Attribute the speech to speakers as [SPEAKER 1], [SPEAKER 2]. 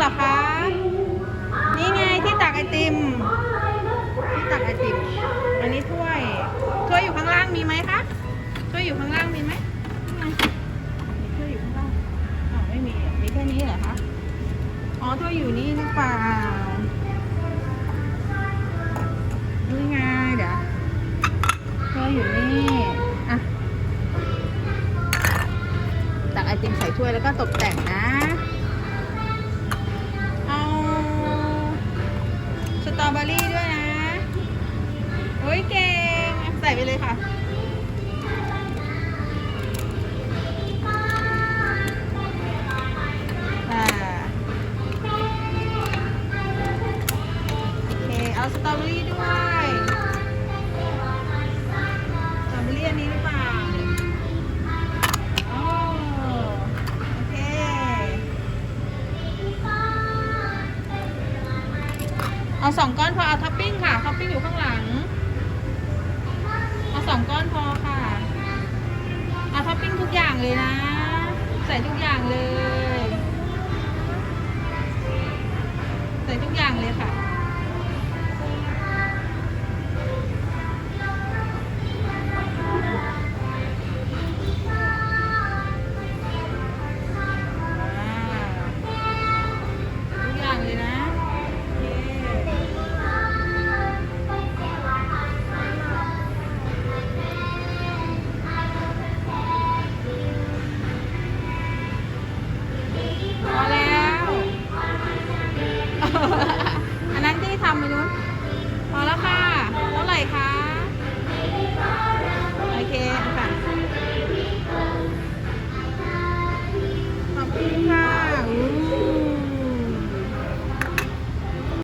[SPEAKER 1] เหรอคะ นี่ไงที่ตักไอติม ที่ตักไอติม อันนี้ถ้วย ถ้วยอยู่ข้างล่างมีไหมคะ ถ้วยอยู่ข้างล่างมีไหมนี่ไงมีถ้วยอยู่ข้างล่างอ๋อไม่มี มีแค่นี้เหรอคะ อ๋อถ้วยอยู่นี่หรือเปล่านี่ไงเดี๋ยวถ้วยอยู่นี่อะตักไอติมใส่ถ้วยแล้วก็ตกแต่งนะ เบอรี่ด้วยนะโอ้ยเก่งใส่ไปเลยค่ะโอเคเอาสตรอเบอรี่ด้วย เอาสองก้อนพอเอาท็อปปิ้งค่ะท็อปปิ้งอยู่ข้างหลัง เอาสองก้อนพอค่ะ เอาท็อปปิ้งทุกอย่างเลยนะ ใส่ทุกอย่างเลย ใส่ทุกอย่างเลยค่ะ যখন